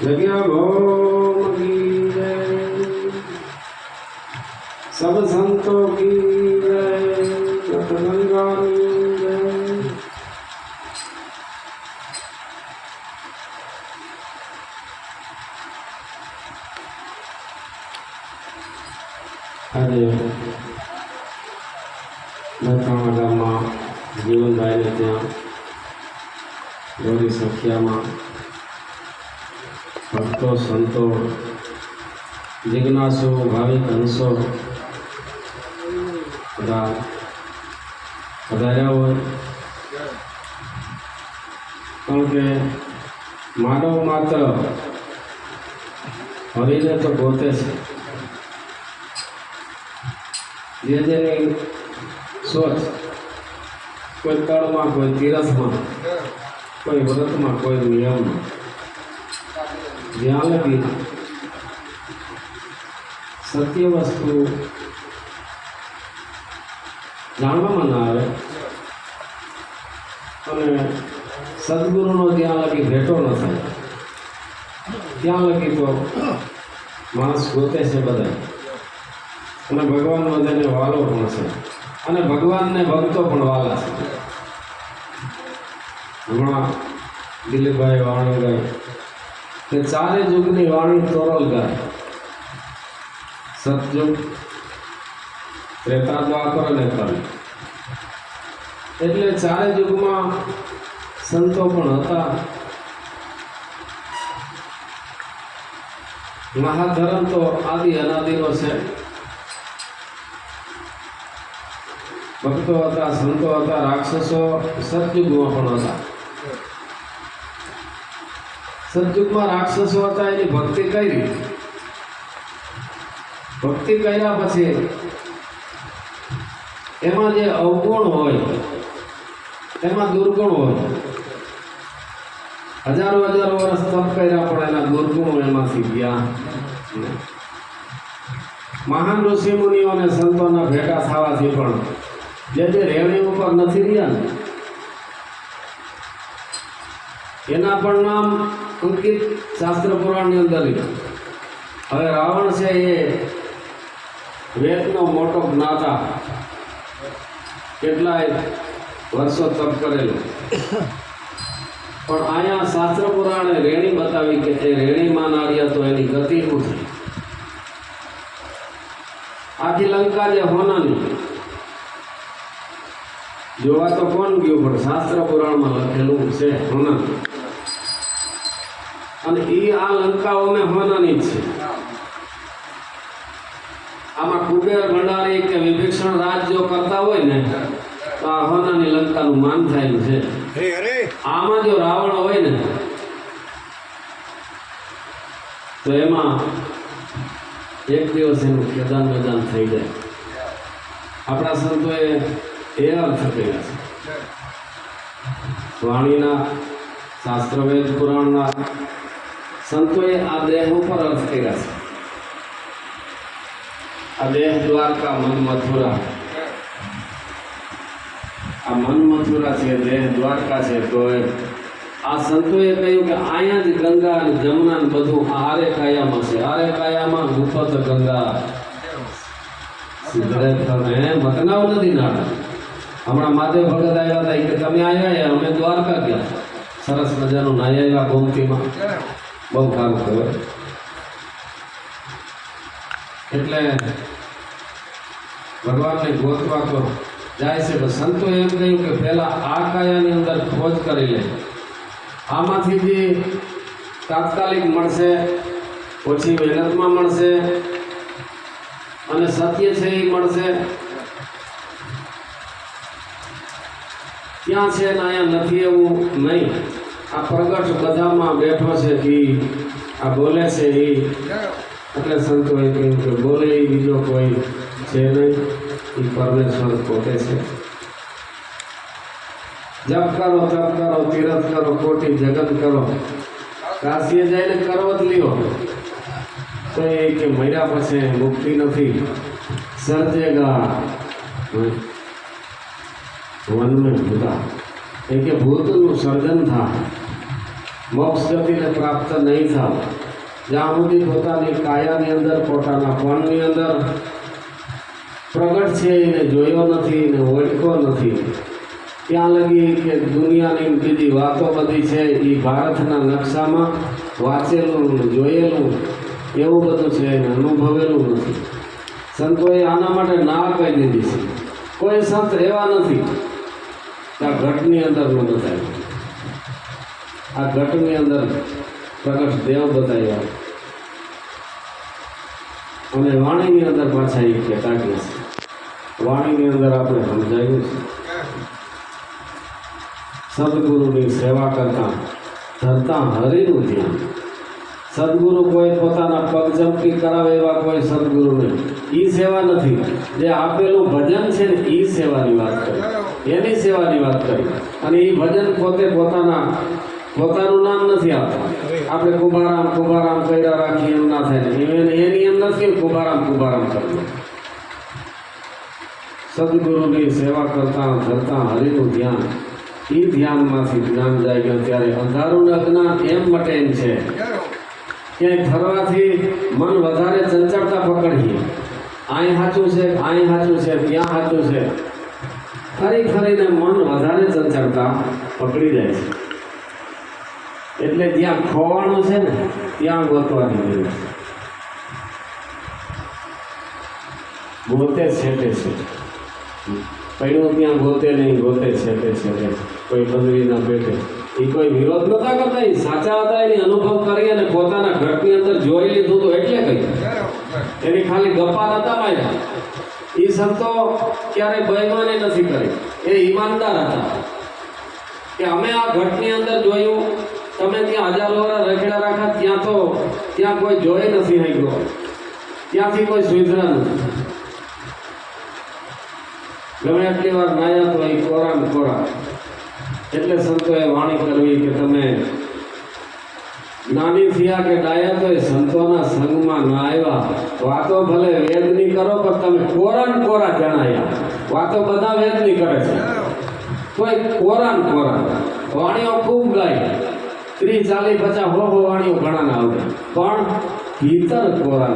જગ્યા જય સબ સંતો કી જય ગંગાની જય આજે મહેસાણા ગામમાં ત્યાં ગૌરી સખિયામાં ભક્તો, સંતો, જિજ્ઞાસુ, ભાવિક, હંસો, બધા વધાર્યા હોય. કારણ કે માનવ માત્ર હરીને તો પોતે છે. જે જેની સોચ કોઈ તળમાં, કોઈ તીરથમાં, કોઈ વ્રતમાં, કોઈ નિયમમાં જ્યાં લગી સત્ય વસ્તુ જાણવામાં ના આવે અને સદગુરુનો ત્યાં લગી ભેટો ન થાય. ત્યાં લગી તો માણસ ગોતે છે બધા અને ભગવાન બધાને વાલો પણ છે. અને ભગવાનને ભક્તો પણ વાલા છે. હમણાં દિલીપભાઈ વાણી ગાય કે ચારે યુગની વાણી તોરલ ગાય. સતયુગ ત્રેતા દ્વાપર અને કલ એટલે ચારે યુગમાં સંતો પણ હતા. મહાધર્મ તો આદિ અનાદિનો છે. ભક્તો હતા, સંતો હતા, રાક્ષસો સતયુગમાં પણ હતા. સતયુગમાં રાક્ષસો હતા, એની ભક્તિ કરી. ભક્તિ કર્યા પછી એમાં જે અવગુણ હોય, એમાં દુર્ગુણ હોય. હજારો હજારો વર્ષ તપ કર્યા પણ એના દુર્ગુણો એમાંથી ગયા મહાન ઋષિ મુનિઓ અને સંતોના ભેગા થવાથી પણ જે જે રેવણી ઉપર નથી રહ્યા ને, એના પણ નામ અંકિત શાસ્ત્ર પુરાણની અંદર રહ્યા. હવે રાવણ છે એ વેદનો મોટો જ્ઞાતા કેટલાય વર્ષો તપ કરેલો. પણ અહીંયા શાસ્ત્ર પુરાણે રેણી બતાવી કે એ રેણીમાં નાર્યા તો એની ગતિ શું થઈ આખી લંકા જે હોનાની, જોવા તો કોણ ગયું પણ શાસ્ત્ર પુરાણમાં લખેલું છે હોનાની. અને એ આ લંકાઓને હોનાની છે. આમાં કુબેર ભંડારી કે વિભીક્ષણ રાજ જો કરતા હોય ને તો આ હોનાની લંકાનું માન થયેલું છે. આમાં જો રાવણ હોય ને તો એમાં એક દિવસ એનું ખેદાન મેદાન થઈ જાય. આપણા સંતોએ એ અર્થ કર્યા છે. વાણીના શાસ્ત્રવેદ પુરાણના સંતોએ આ દેહ ઉપર અર્થ કર્યા છે. આ દેહ દ્વારકા મન મથુરા આ મન મથુરા છે, દેહ દ્વારકા છે, તો આ સંતોએ કહ્યું કે અહીંયા જ ગંગા અને જમુના બધું આરે કાયામાં છે. આરે કાયામાં ગુફત ગંગા. ખરેખર મતનાવ નથી નાટક હમણાં માધવ ભગત આવ્યા હતા. કે, તમે આવ્યા? અમે દ્વારકા ગયા. સરસ મજાનું નાઈ આવ્યા ગોમતીમાં. બહુ કામ થયો એટલે ભગવાનને ગોતવા તો જાય છે, પણ સંતોએ એમ કહ્યું કે પહેલાં આ કાયાની અંદર ખોજ કરી લે. આમાંથી જે તાત્કાલિક મળશે, ઓછી મહેનતમાં મળશે, અને સત્ય છે એ મળશે. ક્યાં છે ને અહીંયા નથી એવું નહીં. આ પ્રગટ બધામાં બેઠો છે એ આ બોલે છે એ એટલે સંતોએ કહ્યું કે બોલે એ બીજો કોઈ છે નહીં. એ પરમેશ્વર પોતે છે. જપ કરો, તપ કરો, તીરથ કરો, કોટી જગત કરો. કાશીએ જઈને કરવો જ લ્યો. તો એ કે મર્યા પછી મુક્તિ નથી. સર્જેગા. વન મેં ભૂતા એ કે ભૂતનું સર્જન થાય મોક્ષ ગતિને પ્રાપ્ત નહીં થાવ. જ્યાં સુધી પોતાની કાયાની અંદર, પોતાના પણની અંદર પ્રગટ છે એને જોયો નથી એને ઓળખ્યો નથી. ત્યાં લગી કે દુનિયાની બીજી વાતો બધી છે એ ભારતના નકશામાં વાંચેલું જોયેલું, એવું બધું છે એને અનુભવેલું નથી. સંતોએ આના માટે ના કહી દીધી છે. કોઈ સંત એવા નથી. ત્યાં ઘટની ઘટની અંદરનું બતાવ્યું. આ ઘટની અંદર પ્રકાશ દેવ બતાવ્યા. અને વાણીની અંદર પાછા એ કહેતા કે છે વાણીની અંદર આપણે સમજાયું છે. સદગુરુની સેવા કરતા, ધરતા હરિનું ધ્યાન. સદગુરુ કોઈ પોતાના પગ ચમકી કરાવે એવા કોઈ સદગુરુ નહીં એ સેવા નથી. જે આપેલું ભજન છે ને એ સેવાની વાત કરી. એની સેવાની વાત કરી. અને એ ભજન પોતે પોતાના પોતાનું નામ નથી આપતા આપણે કુંભારામ કુંભારામ કર્યા રાખીએ એમ ના થાય એને એમ નથી કે કુંભારામ કુંભારામ કરવું. સદગુરુની સેવા કરતા, ધરતા, હરિનું ધ્યાન. એ ધ્યાનમાંથી જ્ઞાન જાય ગયા ત્યારે અંધારું અજ્ઞાન એમ માટે એમ છે. ક્યાંય ફરવાથી મન વધારે ચંચળતા પકડીએ. આય સાચું છે, આય સાચું છે, ત્યાં સાચું છે. ફરી ફરીને મન વધારે ચંચળતા પકડી જાય છે. એટલે જ્યાં ખોવાનું છે ને, ત્યાં ગોતવાની જરૂર છે. ગોતે છેટે છે. પડ્યું ત્યાં ગોતે નહીં, ગોતે છેટે છેટે. કોઈ બંદરીના પેટે. એ કોઈ વિરોધ નતા કરતા, એ સાચા હતા, એની અનુભવ કરી અને પોતાના ઘરની અંદર જોઈ લીધું તો એટલે કહ્યું એની ખાલી ગપ્પા નતા માર્યા. એ સંતો ક્યારેય બહેમાને નથી કરી. એ ઈમાનદાર હતા. કે અમે આ ઘટની અંદર જોયું તમે ત્યાં હજારો વર્ષ રખેડા રાખ્યા ત્યાં તો ત્યાં કોઈ જોઈ નથી રહ્યો ત્યાંથી કોઈ સુવિધા નથી. ગમે એટલી વાર નાયા તો એ કોરા ને કોરા. એટલે સંતોએ વાણી કરવી કે તમે નાની થયા કે ડાયા તો એ સંતોના સંગમાં ના આવ્યા. વાતો ભલે વેદની કરો, પણ તમે કોરા ને કોરા જણાયા. વાતો બધા વેદની કરે છે. કોઈ કોરા ને કોરા. વાણીઓ ખૂબ ગાય ત્રીસ, ચાલીસ, પચાસ હો હો વાણીઓ ઘણા ના આવડે પણ ભીતર કોરા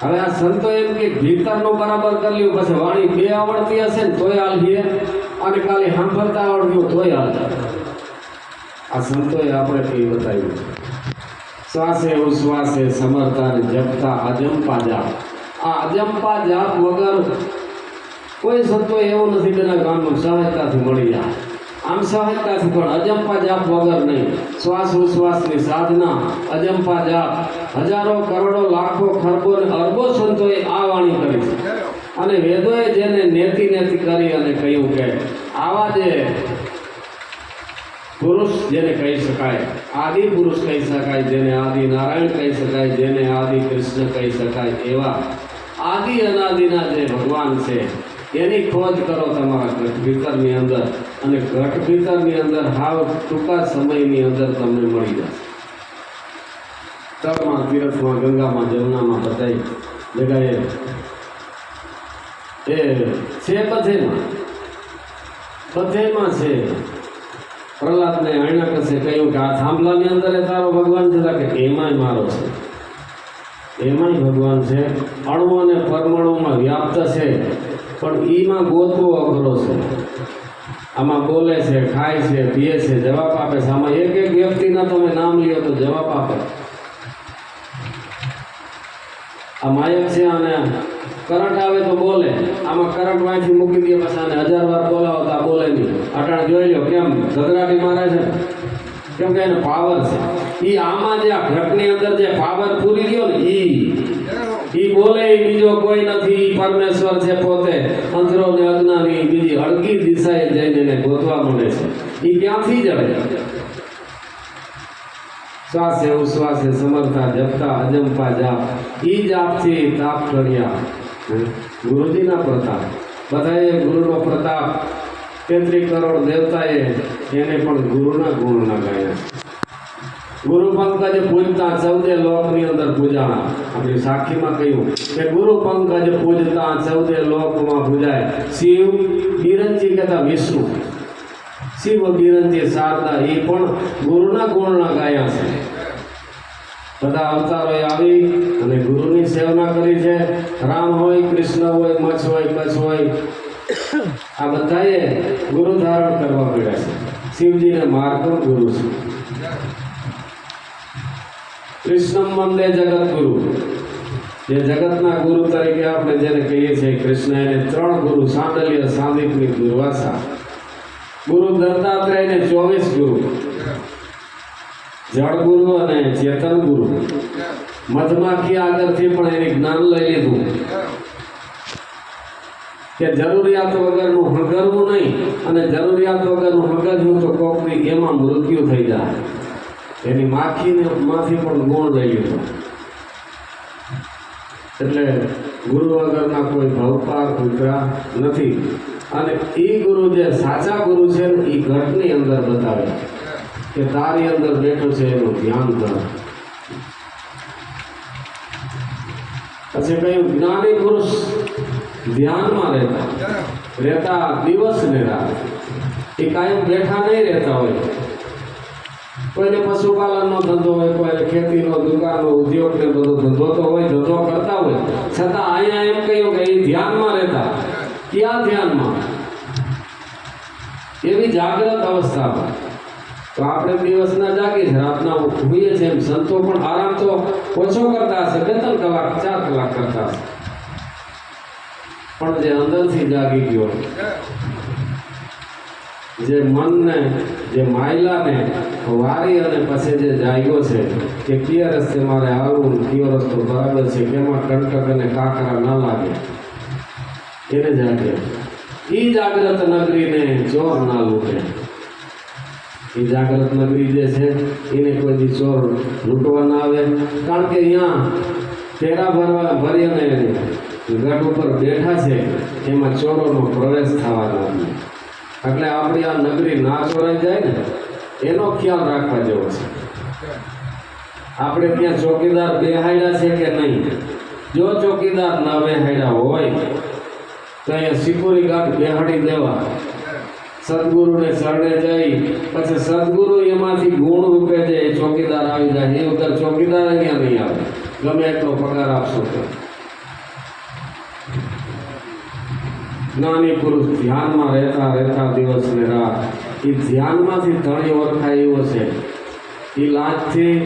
હવે આ સંતો એમ કે ભીતરનું બરાબર કરી લ્યું, પછી વાણી બે આવડતી હશે ને તોય હાલીએ અને કાલે સાંભળતા આવડ્યું તોય હાલતા આ સંતોએ આપણે કઈ બતાવ્યું? શ્વાસે ઉશ્વાસે સમરતા ને જપતા અજંપા જાપ. આ અજંપા જાપ વગર કોઈ સંતો એવું નથી, તેના ગામનું સહાયતાથી મળી જાય. આમ સહજતાથી પણ અજંપા જાપ વગર નહીં. શ્વાસ ઉશ્વાસની સાધના, અજંપા જાપ. હજારો, કરોડો, લાખો, ખરબો ને અરબો સંતોએ આ વાણી કરી છે. અને વેદોએ જેને નેતિ નેતિ કરી અને કહ્યું કે, આવા જે પુરુષ જેને કહી શકાય, આદિ પુરુષ કહી શકાય, જેને આદિ નારાયણ કહી શકાય, જેને આદિ કૃષ્ણ કહી શકાય, એવા આદિ અનાદિના જે ભગવાન છે એની ખોજ કરો તમારા ઘટ ભીતરની અંદર અને ઘટ ભીતરની અંદર હાવ ટૂંકા સમયની અંદર તમને મળી જશે. તળમાં, તીરથમાં, ગંગામાં, જમનામાં બધાય જગાએ. એ, છે બધેમાં. બધેમાં છે. પ્રહલાદને અણ્યકશે કહ્યું કે, આ થાંભલાની અંદર તારો ભગવાન છે. કે, એમાંય મારો છે. એમાંય ભગવાન છે. અણુ અને પરમાણુમાં વ્યાપ્ત છે. પણ ઈમાં ગોતવો અઘરો છે. આમાં બોલે છે, ખાય છે, પીએ છે, જવાબ આપે છે. આમાં એક એક વ્યક્તિના તમે નામ લ્યો તો જવાબ આપે. આ માયક છે અને કરંટ આવે તો બોલે. આમાં કરંટ વાંચી મૂકી દે પછી આને હજાર વાર બોલાવો તો બોલે નહીં. અટાણ જોઈ લો કેમ ગગરાટી મારે છે. કેમ કે એને પાવર છે. એ આમાં જે આ ઘટની અંદર જે પાવર પૂરી ગયો ને, ઈ ઈ બોલે બીજો કોઈ નથી પરમેશ્વર છે પોતે. અંધરો ને અજ્ઞાની બીજી હળકી દિશાએ જઈને એને ગોતવા મળે છે. ઈ ક્યાંથી જડે? શ્વાસે ઉશ્વાસે સમરતા જપતા અજંપા જાપ. ઈ જાપથી તાપ કર્યા ગુરુજીના પ્રતાપ. બધાએ ગુરુનો પ્રતાપ. તેત્રી કરોડ દેવતાએ એને પણ ગુરુના ગુણ ગાયા ગુરુ પંકજ પૂજતા ચૌદે લોકની અંદર પૂજાણા આપણી સાખીમાં કહ્યું કે ગુરુ પંકજ પૂજતા ચૌદે લોકમાં પૂજાય. શિવ બિરંજી કહેતા વિષ્ણુ. શિવ બિરંજી શારદા એ પણ ગુરુના ગુણના ગાયા છે. બધા અવતારોએ આવી અને ગુરુની સેવના કરી છે. રામ હોય, કૃષ્ણ હોય, મચ્છ હોય, કચ્છ હોય. આ બધાએ ગુરુ ધારણ કરવા પડ્યા છે. શિવજીને માર્ગ પણ ગુરુ છે. કૃષ્ણ વંદે જગત ગુરુ. જે જગતના ગુરુ તરીકે આપણે જેને કહીએ છીએ કૃષ્ણ, એને ત્રણ ગુરુ, સાંડલ્ય, સાંદીપની દુર્વાસા ગુરુ દત્તાત્રેયને ચોવીસ ગુરુ. જળ ગુરુ અને ચેતન ગુરુ. મધમાખી આગળથી પણ એને જ્ઞાન લઈ લીધું. કે જરૂરિયાત વગરનું હગરવું નહીં અને જરૂરિયાત વગરનું હગરવું તો કોકની એમાં મૃત્યુ થઈ જાય. એની માખીને માંથી પણ ગુણ લઈ લીધો એટલે ગુરુ વગરના કોઈ ભવપાર ઉતરા નથી. અને એ ગુરુ જે સાચા ગુરુ છે એ ઘટની અંદર બતાવે કે તારી અંદર બેઠો છે એનું ધ્યાન કર. પછી કહ્યું જ્ઞાની પુરુષ ધ્યાનમાં રહેતા રહેતા દિવસ ને રાત. એ કાયમ બેઠા નહીં રહેતા હોય. કોઈને પશુપાલનનો ધંધો હોય કોઈને ખેતીનો દુકાનનો ઉદ્યોગ ને બધો ધંધો તો હોય, ધંધો કરતા હોય. છતાં અહીંયા એમ કહ્યું કે એ ધ્યાનમાં રહેતા. ક્યાં ધ્યાનમાં? એવી જાગ્રત અવસ્થામાં. તો આપણે દિવસના જાગીએ છીએ, રાતના ઉભીએ છીએ એમ. સંતો પણ આરામ તો ઓછો કરતા હશે, બે ત્રણ કલાક, ચાર કલાક કરતા હશે. પણ જે અંદરથી જાગી ગયો. જે મનને, જે માયલાને વારી અને પછી જે જાગ્યો છે કે કયા રસ્તે મારે આવવું ને કયો રસ્તો બરાબર છે, કેમાં કંટક અને કાકરા ન લાગે. એને જાગે. એ જાગ્રત નગરીને ચોર ના લૂટે. એ જાગ્રત નગરી જે છે, એને કોઈ ચોર લૂંટવા ના આવે. કારણ કે અહીંયા તેરા ભરવા ભરી અને ગઢ ઉપર બેઠા છે, એમાં ચોરોનો પ્રવેશ થવા નથી એટલે આપણી આ નગરી ના ચોરાઈ જાય ને, એનો ખ્યાલ રાખવા જેવો છે. આપણે ત્યાં ચોકીદાર બેહાડ્યા છે કે નહીં? જો ચોકીદાર ના બેહાડ્યા હોય, તો અહીંયા સિકોરી ગાંઠ બેહાડી દેવા. સદગુરુને શરણે જઈ, પછી સદગુરુ એમાંથી ગુણ રૂપે જે ચોકીદાર આવી જાય, એ વગર ચોકીદાર અહીંયા નહીં આવે. ગમે એટલો પગાર આપશો તો. જ્ઞાની પુરુષ ધ્યાનમાં રહેતા રહેતા દિવસ ને રાત. એ ધ્યાનમાંથી ધણી ઓળખાય એવો છે એ લાજથી,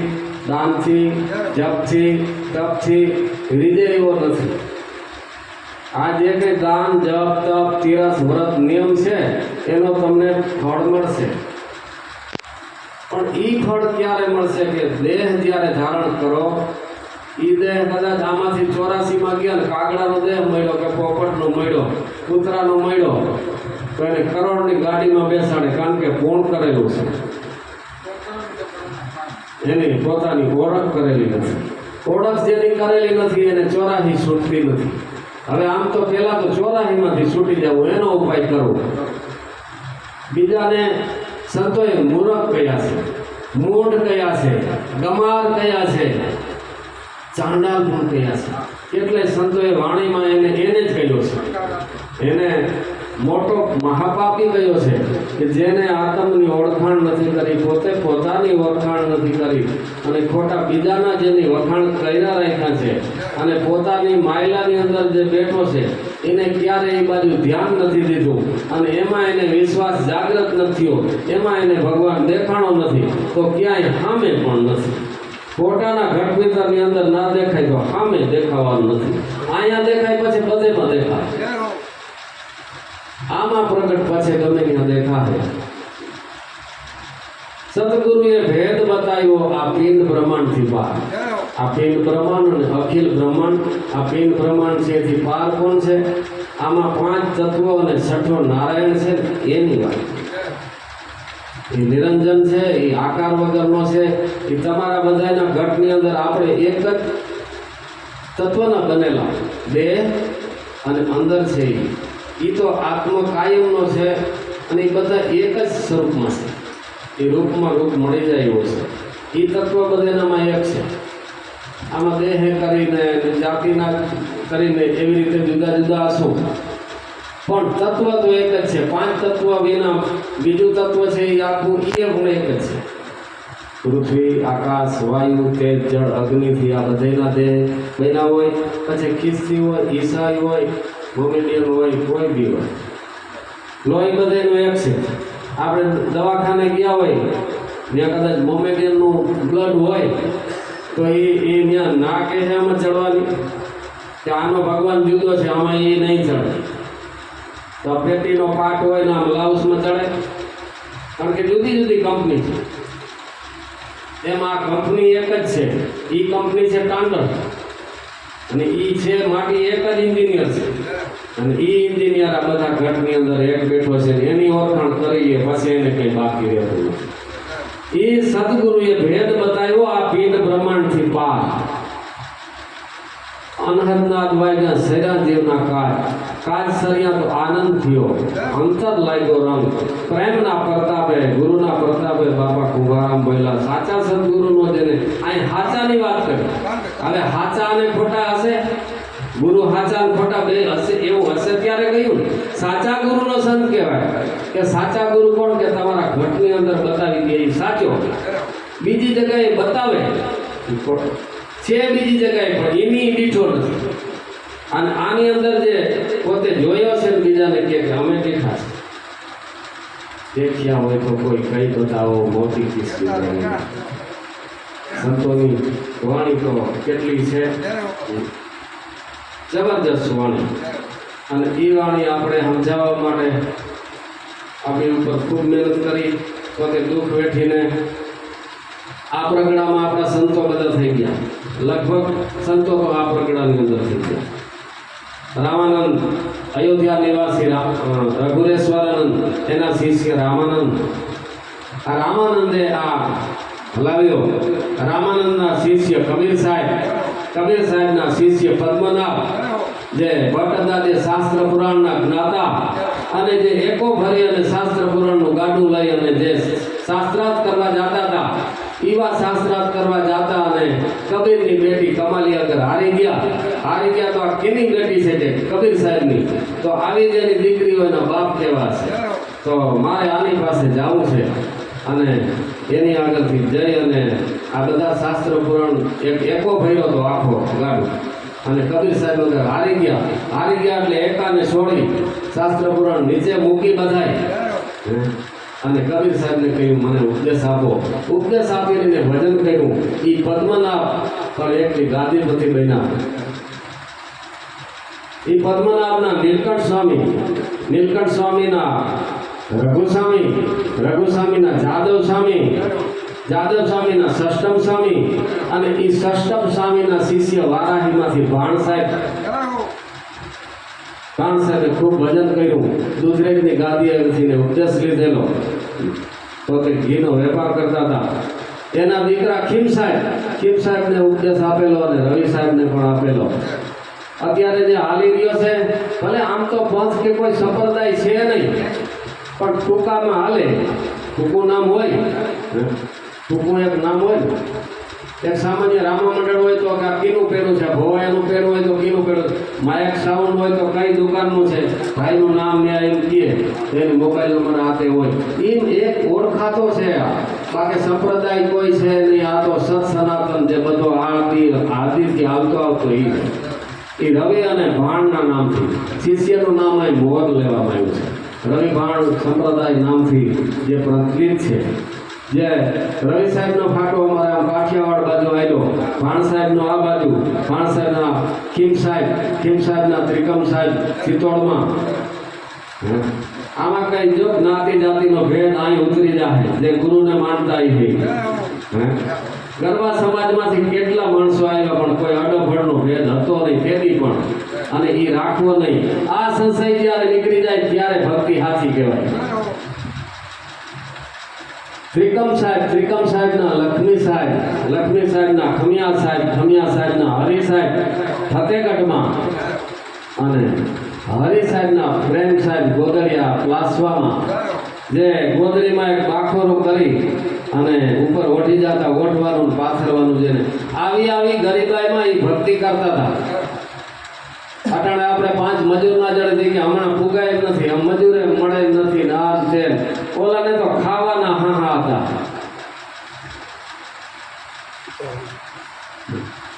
દાનથી, જપથી, તપથી રીજે એવો નથી. આ જે કંઈ દાન, જપ, તપ, તીરસ, વ્રત, નિયમ છે, એનો તમને ફળ મળશે. પણ એ ફળ ક્યારે મળશે કે દેહ જ્યારે ધારણ કરો એ દેહ કદાચ આમાંથી ચોરાસીમાં ગયા ને કાગડાનો દેહ મળ્યો કે પોપટનો મળ્યો. કૂતરાનો મળ્યો તો એને કરોડની ગાડીમાં બેસાડે કારણ કે કોણ કરેલું છે. એની પોતાની ઓળખ કરેલી નથી. ઓળખ જેની કરેલી નથી એને ચોરાહી છૂટતી નથી. હવે આમ તો પહેલા તો ચોરાહીમાંથી છૂટી જવું એનો ઉપાય કરવો બીજાને સંતોએ મૂરખ કયા છે? મૂઢ કયા છે? ગમાર કયા છે? ચાંડાલ પણ કયા છે? એટલે સંતોએ વાણીમાં એને એને જ કહ્યું છે. એને મોટો મહાપાપી કયો છે કે જેને આત્મની ઓળખાણ નથી કરી, પોતે પોતાની ઓળખાણ નથી કરી અને ખોટા બીજાના જેની વખાણ કર્યા રાખ્યા છે અને પોતાની માયલાની અંદર જે બેઠો છે, એને ક્યારે એ બાજુ ધ્યાન નથી દીધું અને એમાં એને વિશ્વાસ જાગૃત નથી એમાં એને ભગવાન દેખાણો નથી, તો ક્યાંય સામે પણ નથી. ખોટાના ઘટ વિતરની અંદર ના દેખાય તો સામે દેખાવાનું નથી. અહીંયા દેખાય પછી બધેમાં દેખાય. આમાં પ્રગટ પછી ગમે ત્યાં દેખાય સદગુરુએ ભેદ બતાવ્યો, આ પિંડ બ્રહ્માંડથી પાર. આ પિંડ બ્રહ્માંડ અને અખિલ બ્રહ્માંડ, આ પિંડ બ્રહ્માંડ છે એથી પાર કોણ છે? આમાં પાંચ તત્વો અને છઠ્ઠો નારાયણ છે, એની વાત. એ નિરંજન છે, એ આકાર વગરનો છે. એ તમારા બધાના ઘટની અંદર આપણે એક જ તત્વના બનેલા. બે અને અંદર છે એ એ તો આત્મ કાયમનો છે અને એ બધા એક જ સ્વરૂપમાં છે. એ રૂપમાં રૂપ મળી જાય એવો છે. એ તત્વ બધાનામાં એક છે. આમાં દેહ કરીને જાતિના કરીને એવી રીતે જુદા જુદા હશું. પણ તત્વ તો એક જ છે. પાંચ તત્વ વિના બીજું તત્વ છે એ આખું એ પણ એક જ છે. પૃથ્વી, આકાશ, વાયુ, તેજ, જળ, અગ્નિથી આ બધાના દેહ બન્યા હોય. પછી ખિસ્તી હોય, ઈસાઈ હોય મોમેડિયન હોય, કોઈ બી હોય. લોહી બધાનું એક છે. આપણે દવાખાને ગયા હોય, જ્યાં કદાચ મોમેડિયનનું બ્લડ હોય, તો એ એ ત્યાં ના કહે છે આમાં ચડવાની? કે આનો ભગવાન જુદો છે, આમાં એ નહીં ચડે. તો પેટીનો પાટ હોય ને આમ બ્લાઉઝમાં ચડે. કારણ કે જુદી જુદી કંપની છે. એમાં આ કંપની એક જ છે. એ કંપની છે ટાંડર અને એ છે માટી એક જ એન્જિનિયર છે. અને એ એન્જિનિયર આ બધા ઘટની અંદર એક બેઠો છે એની ઓળખાણ કરીએ, પછી એને કંઈ બાકી રહેતું એ સદગુરુએ ભેદ બતાવ્યો, આ પિંડ બ્રહ્માંડથી પાર. અનહદનાદ વાગ્યા સૈરા દેવના કાજ કાજ સરિયા તો આનંદ થયો. અંતર લાગ્યો રંગ. પ્રેમના પ્રતાપે, ગુરુના પ્રતાપે બાપા કુંભારામ બોલ્યા, સાચા સદગુરુનો જેને અહીં હાચાની વાત કરી. હવે હાચા અને ખોટા હશે? ગુરુ અને ખોટા બે હશે, એવું હશે ત્યારે કહ્યું. સાચા ગુરુનો સંત કહેવાય. કે સાચા ગુરુ કોણ? કે તમારા ઘટની અંદર બતાવી દે એ સાચો. બીજી જગ્યાએ બતાવે. છે બીજી જગ્યાએ, પણ એની દીઠો નથી. અને આની અંદર જે પોતે જોયો છે બીજાને કે અમે દીઠા છે? દેખ્યા હોય તો કોઈ કઈ બતાવો, મોટી કિસ્સી સંતોની વાણી તો કેટલી છે? જબરજસ્ત વાણી. અને એ વાણી આપણે સમજાવવા માટે આપણી ઉપર ખૂબ મહેનત કરી, પોતે દુઃખ વેઠીને આ પ્રગડામાં આપણા સંતો બધા થઈ ગયા. લગભગ સંતો આ પ્રગડાની અંદર થઈ ગયા. રામાનંદ, અયોધ્યા નિવાસી રઘુરેશ્વરાનંદ, એના શિષ્ય રામાનંદ. આ રામાનંદે આ હલાવ્યો રામાનંદના શિષ્ય કબીર સાહેબ કબીર સાહેબના શિષ્ય પદ્મનાભ, જે ભટ્ટદા જે શાસ્ત્ર પુરાણના જ્ઞાતા અને જે એકો ભરી અને શાસ્ત્ર પુરાણનું ગાડું લઈ અને જે શાસ્ત્રાર્થ કરવા જતા હતા એવા શાસ્ત્રાર્થ કરવા જતા અને કબીરની બેટી કમાલી અગર હારી ગયા હારી ગયા તો આ કેની બેટી છે જે કબીર સાહેબની? તો આવી જેની દીકરીઓના બાપ કેવા છે તો મારે આની પાસે જવું છે. અને એની આગળથી જઈ અને આ બધા શાસ્ત્ર પુરાણ એક એકો ભર્યો હતો આખો ગાડો. અને કબીર સાહેબ વગર હારી ગયા. હારી ગયા એટલે એકાને છોડી શાસ્ત્ર પુરાણ નીચે મૂકી બધાય. અને કબીર સાહેબને કહ્યું, મને ઉપદેશ આપો. ઉપદેશ આપીને ભજન કર્યું. એ પદ્મનાભ પણ એકલી ગાદીપતિ બન્યા. એ પદ્મનાભના નીલકંઠ સ્વામી, નીલકંઠ સ્વામીના રઘુસ્વામી, રઘુસ્વામીના જાદવ સ્વામી, જાદવ સ્વામીના સષ્ટમ સ્વામી અને એ સષ્ટમ સ્વામીના શિષ્ય વારાહીમાંથી ભાણ સાહેબ. ભાણ સાહેબે ખૂબ ભજન કર્યું. દૂધરેજની ગાદી આગળથી ઉપદેશ લીધેલો. પોતે ઘીનો વેપાર કરતા હતા. એના દીકરા ખીમ સાહેબ, ખીમ સાહેબને ઉપદેશ આપેલો અને રવિ સાહેબને પણ આપેલો. અત્યારે જે હાલી રહ્યો છે, ભલે આમ તો પંથ કે કોઈ સંપ્રદાય છે નહીં પણ ટૂંકામાં હાલે. ટૂંકું નામ હોય? ટૂંકું એક નામ હોય. એક સામાન્ય રામા મંડળ હોય તો આ કીનું પહેરું છે ભવાયાનું પહેરું હોય તો કીનું પહેરું માયક સાઉન્ડ હોય તો કઈ દુકાનનું છે? ભાઈનું નામ ને એમ કહે. એને મોબાઈલ નંબર હાથે હોય. એમ એક ઓળખાતો છે આ. બાકી સંપ્રદાય કોઈ છે નહીં, આ તો સત સનાતન જે બધો આરતી આરતીથી આવતો આવતો એ એ રવિ અને ભાણના નામથી. શિષ્યનું નામ અહીં મોર લેવામાં આવ્યું છે. રવિ ભાણ સંપ્રદાય નામથી જે પ્રચલિત છે. જે રવિ સાહેબનો ફાટો અમારે કાઠિયાવાડ બાજુ આવ્યો ભાણ સાહેબનો આ બાજુ, ભાણ સાહેબના ખીમ સાહેબ, ખીમ સાહેબના ત્રિકમ સાહેબ ચિત્તોડમાં? આમાં કઈ જો જ્ઞાતિ જાતિનો ભેદ અહીં ઉતરી જાય જે ગુરુને માનતા એ ગરબા સમાજમાંથી કેટલા માણસો આવ્યા પણ કોઈ અડોભડનો ભેદ હતો નહીં તેથી પણ. અને એ રાખવો નહીં. આ સંશય જ્યારે નીકળી જાય ત્યારે ભક્તિ હાથી કહેવાય. ત્રિકમ સાહેબ, ત્રિકમ સાહેબના લક્ષ્મી સાહેબ લક્ષ્મી સાહેબના, ખમિયા સાહેબ, ખમિયા સાહેબના, હરિ સાહેબ ફતેગઢમાં અને હરિ સાહેબના, પ્રેમ સાહેબ, ગોદરિયા પ્લાસવામાં જે ગોદરીમાં એક બાખોરો કરી અને ઉપર ઓઢી જતા ઓઢવાનું પાથરવાનું જેને. આવી આવી ગરીબાઈમાં એ ભક્તિ કરતા હતા. અટાણે આપણે પાંચ મજૂરના જડે થઈ ગયા હમણાં ફુગાય નથી, આમ મજૂરે મળે નથી ને આ છે. ઓલાને તો ખાવાના હા હા હતા.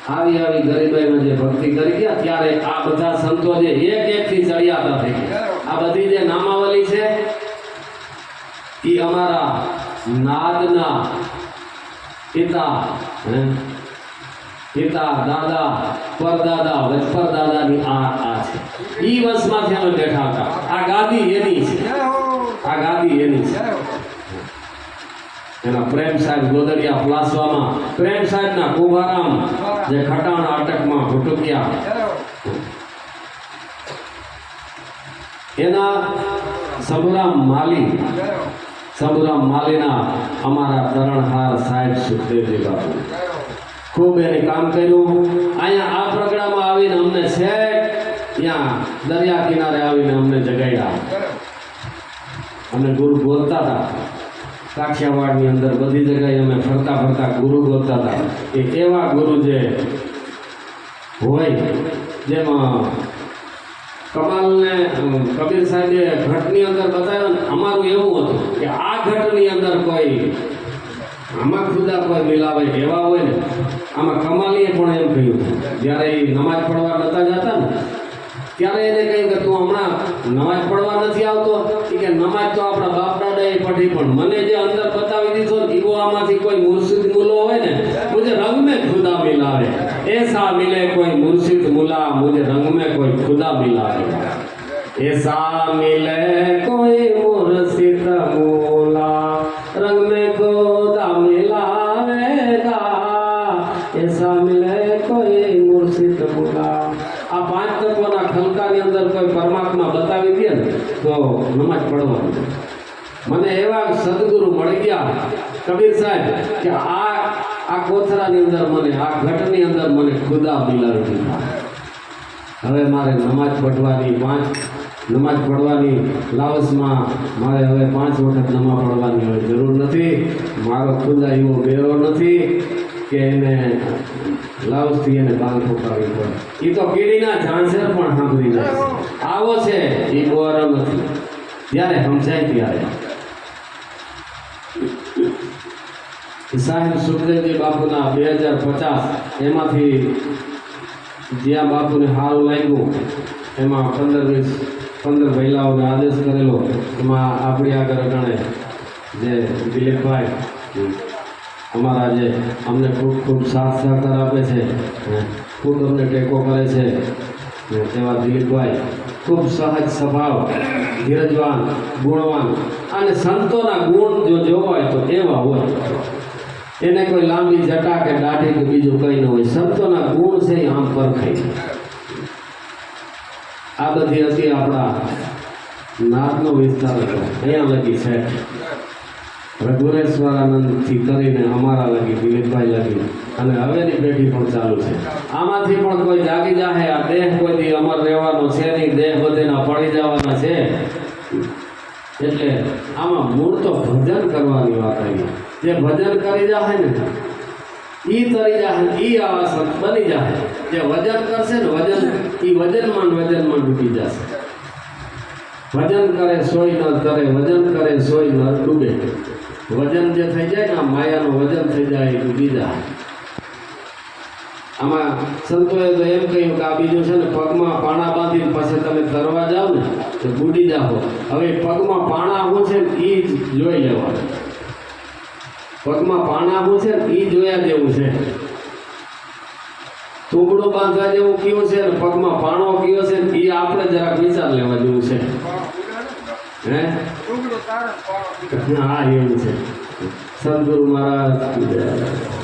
આવી આવી ગરીબાઈમાં જે ભક્તિ કરી ગયા, ત્યારે આ બધા સંતો જે એક એક થી ચડિયાતા થઈ આ બધી જે નામાવલી છે એ અમારા નાદના પિતા? પિતા દાદા પરદાદા વચપરદાદાની આ આ છે ઈ વંશમાંથી અમે બેઠા આ ગાદી એની છે. આ ગાદી એની છે. એના પ્રેમ સાહેબ ગોદડિયા પ્લાસવામાં પ્રેમ સાહેબના કુંભારામ જે ખટાણ અટકમાં ભૂટુક્યા. એના સબુરામ માલી સબુરામ માલીના અમારા તરણહાર સાહેબ સુખદેવજી બાપુ. ખૂબ એને કામ કર્યું. અહીંયા આ પ્રગડામાં આવીને અમને છે ત્યાં દરિયા કિનારે આવીને અમને જગાડ્યા. અને ગુરુ બોલતા હતા. કાઠિયાવાડની અંદર બધી જગ્યાએ અમે ફરતા ફરતા ગુરુ બોલતા હતા. કે એવા ગુરુ જે હોય, જેમાં કમાલને કબીર સાહેબે ઘટની અંદર બતાવ્યો ને, અમારું એવું હતું કે આ ઘટની અંદર કોઈ આમાં ખુદા કોઈ મિલાવે એવા હોય ને, આમાં કમાલીએ પણ એમ કહ્યું. જ્યારે એ નમાજ પડવા નતા જતા ને, ત્યારે એને કહ્યું કે તું હમણાં નમાજ પડવા નથી આવતો. કે નમાજ તો આપણા બાપ દાદાએ પઢી, પણ મને જે અંદર બતાવી દીધો એવો આમાંથી કોઈ મુર્શિદ મુલો હોય ને, મુજે રંગ મેં ખુદા મિલાવે. એસા મિલે કોઈ મુર્શિદ મુલા મુજે રંગ મેં કોઈ ખુદા મિલાવે. એસા મિલે કોઈ મુર્શિદ મુલા તો નમાજ પડવાની મને એવા સદગુરુ મળી ગયા, કબીર સાહેબ, કે આ આ કોથરાની અંદર મને, આ ઘટની અંદર મને ખુદા દીધા. હવે મારે નમાજ પઢવાની પાંચ નમાજ પઢવાની લાવસમાં મારે હવે પાંચ વખત નમાજ પડવાની હવે જરૂર નથી. મારો ખુદા એવો બેરો નથી કે એને લાવસથી અને બાલ ખોટાવી પડે એ તો કીડીના ઝાંઝર પણ સાંભળી જાય આવો છે એ ગોર નથી જ્યારે સમજાય ત્યારે. સાહેબ સુખદેવજી બાપુના બે હજાર પચાસ, એમાંથી જ્યાં બાપુને હાલ લાગ્યું, એમાં પંદર વીસ, પંદર મહિલાઓને આદેશ કરેલો, એમાં આપણી આગળ અગાણે જે દિલીપભાઈ અમારા જે અમને ખૂબ ખૂબ સાથ સહકાર આપે છે ખૂબ અમને ટેકો કરે છે તેવા દિલીપભાઈ ખૂબ સહજ સ્વભાવ, ધીરજવાન, ગુણવાન અને સંતોના ગુણ જો જોવા હોય તો એવા હોય? એને કોઈ લાંબી જટા કે દાઢી કે બીજું કંઈ ન હોય. સંતોના ગુણ છે આમ પરખાય આ બધી હતી આપણા નાથનો વિસ્તાર હતો. અહીંયા લગી છે. રઘુરેશ્વરાનંદથી કરીને અમારા લગી, દિલીપભાઈ લગી અને હવેની પેઢી પણ ચાલુ છે. આમાંથી પણ કોઈ જાગી જાહે, આ દેહ કોઈથી અમર રહેવાનો છે નહીં, દેહ બધેના પડી જવાના છે. એટલે આમાં મૂળ તો ભજન કરવાની વાત આવી. જે ભજન કરી જાહે ને, ઈ તરી જાહે, ઈ આવા સંત બની જાહે. જે વજન કરશે ને વજન, ઈ વજનમાં વજનમાં ડૂબી જશે. વજન કરે, સોય ન કરે, વજન કરે, સોય ન ડૂબે. વજન જે થઈ જાય ને આ માયાનું વજન થઈ જાય એ બીજા. આમાં સંતોએ તો એમ કહ્યું કે આ બીજું છે ને પગમાં પાણા બાંધીને પછી તમે તરવા જાઓ ને તો બુડી જાઓ. હવે પગમાં પાણા હું છે એ જ જોઈ લેવાનું. પગમાં પાણા હું છે ને એ જોયા જેવું છે. ટુકડો બાંધવા જેવું કયો છે ને પગમાં પાણો કયો છે એ આપણે જરાક વિચાર લેવા જેવું છે. હે? હા એવું છે. સદગુરુ મહારાજ.